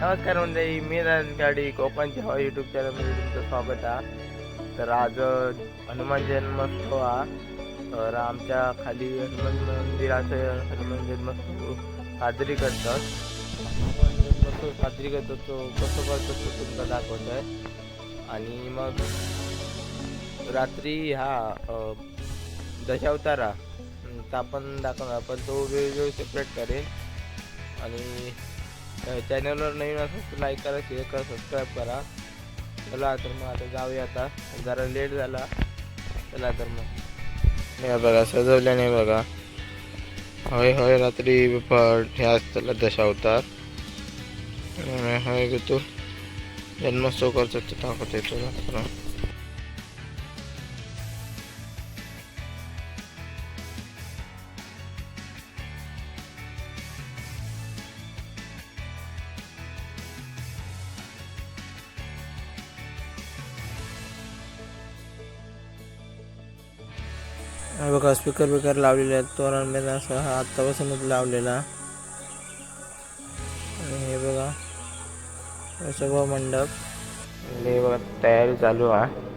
नमस्कार मंडळी मी गाडी कोकणची हवा यूट्यूब चॅनलमध्ये तुमचं स्वागत आहे. तर आज हनुमान जन्मोत्सव हा तर आमच्या खाली हनुमान मंदिराचं हनुमान जन्मोत्सव साजरी करतात. हनुमान जन्मोत्सव साजरी करतो तो कसं करतो तो तुमचा दाखवत आहे आणि मग रात्री हा दशावतारा आपण दाखवणार पण तो वेगवेगळं सेपरेट करेल आणि चॅनलवर नवीन असेल तर लाईक करा शेअर करा सबस्क्राईब करा. चला तर मग आता जाऊया आता. जरा लेट झाला. चला तर मग. हे बघा सजवल्याने बघा. होय होय रात्री प- हे असताना दशावतार होय ग तू जन्मोत्सव करतो ते दाखवते तुला. बघा स्पीकर बिकर लावलेले आहेत. तोरण बिरण असं हा आत्तापासूनच लावलेला. आणि हे बघा हे सगळं मंडप. हे बघा तयारी चालू आहे.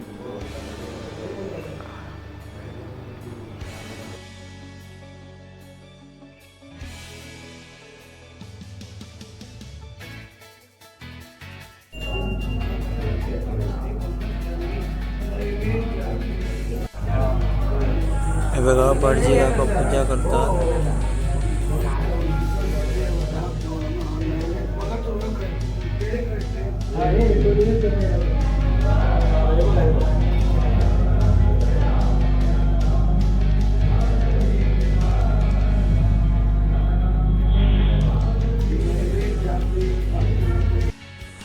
हे बघा भटजी काका पूजा करतात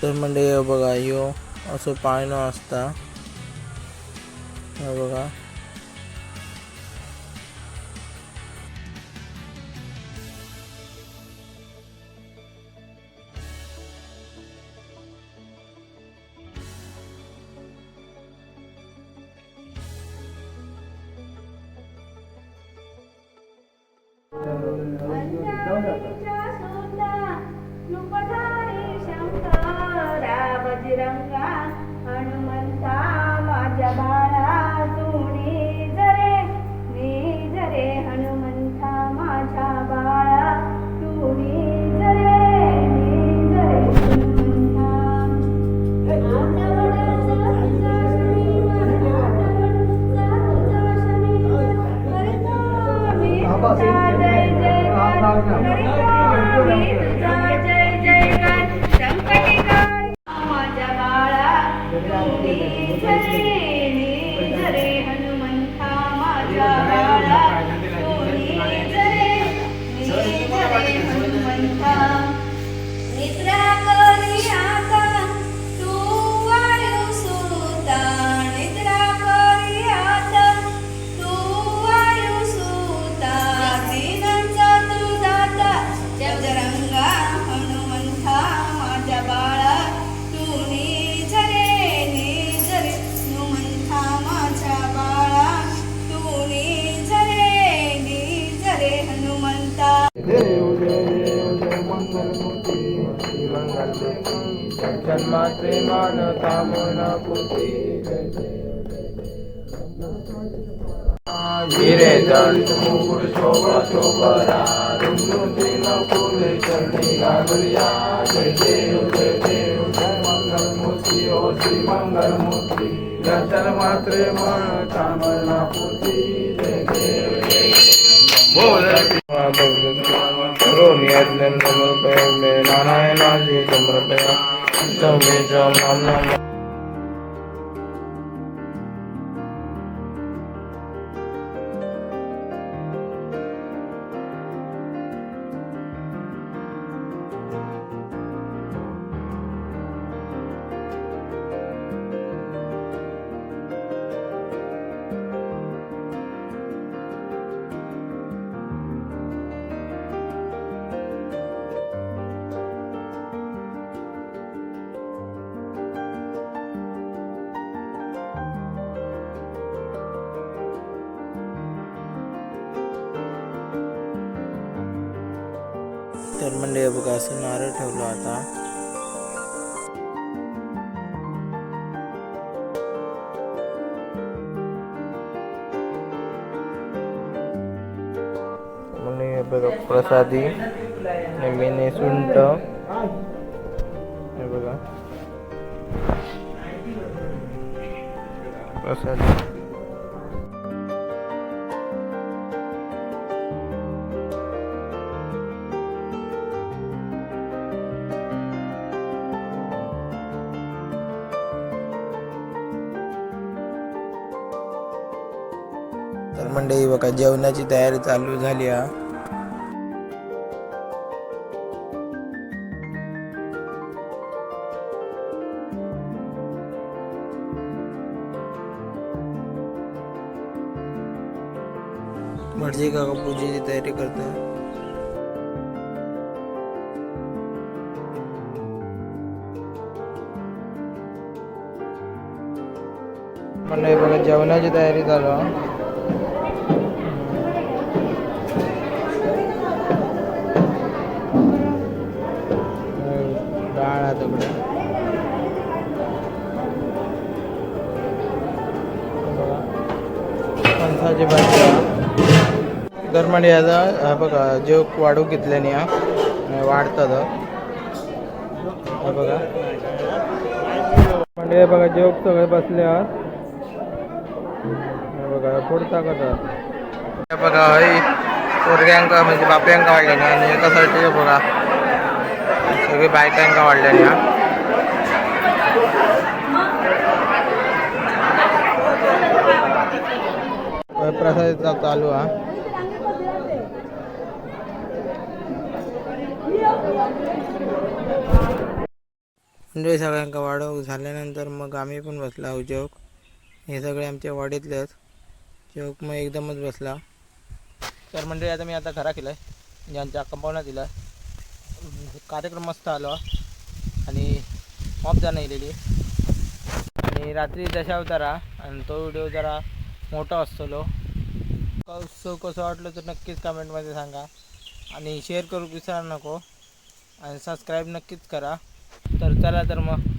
तर म्हणजे हे बघा ह्यो असं पाळणं असता हे बघा శంకరా వజ్రంగా जन्माचे मान कामना पुती हिरे दंड मुकुट शोभा शोभरा रुंदुती फुले चरणी घागरिया जय देव जय देव जय मंगल मूर्ती ओ श्री मंगल मूर्ती दर्शन मात्रे मन कामना पुती जय देव जय देव. बोल करोमि यज्ञं समर्पयामि नारायणाय समर्पयामि समे च मंडळी म्हणजे बघा असं नारळ ठेवलं आता. बघा प्रसादी नेहमीने सुंट बघा. प्रसादी. तर मंडळी बघा जेवणाची तयारी चालू झाली हा. भटजी काका पूजेची तयारी करतो मंडळी बघा जेवणाची तयारी चालू फणसाची भाजी आहे. याचा हा बघा जेव वाढू घेतल्याने हा वाढतात. हा बघा. म्हणजे बघा जेव सगळे बसले आहात. बघा पुढचा कसा बघा हय पोरग्यांका म्हणजे बापयांका वाढले ना आणि एकासाठी हे बघा सगळी बायकांका वाढलेली हा. प्रसाद चालू हा म्हणजे सगळ्यांका वाढव झाल्यानंतर मग आम्ही पण बसला आहोत जेवक हे सगळे आमच्या वाडीतलेच. जोक जेवक मग एकदमच बसला. तर म्हणजे आता मी आता घरा केलं आहे ज्यांच्या कंपाऊंडात दिला कार्यक्रम मस्त आलो. आणि मॉप जाणं येलेली आणि रात्री दशावतारा आणि तो व्हिडिओ जरा मोठा असतो उत्सव कसं वाटलं तर नक्कीच कमेंटमध्ये सांगा. आणि शेअर करू विसरा नको. आणि सबस्क्राईब नक्कीच करा. तर चला तर मग.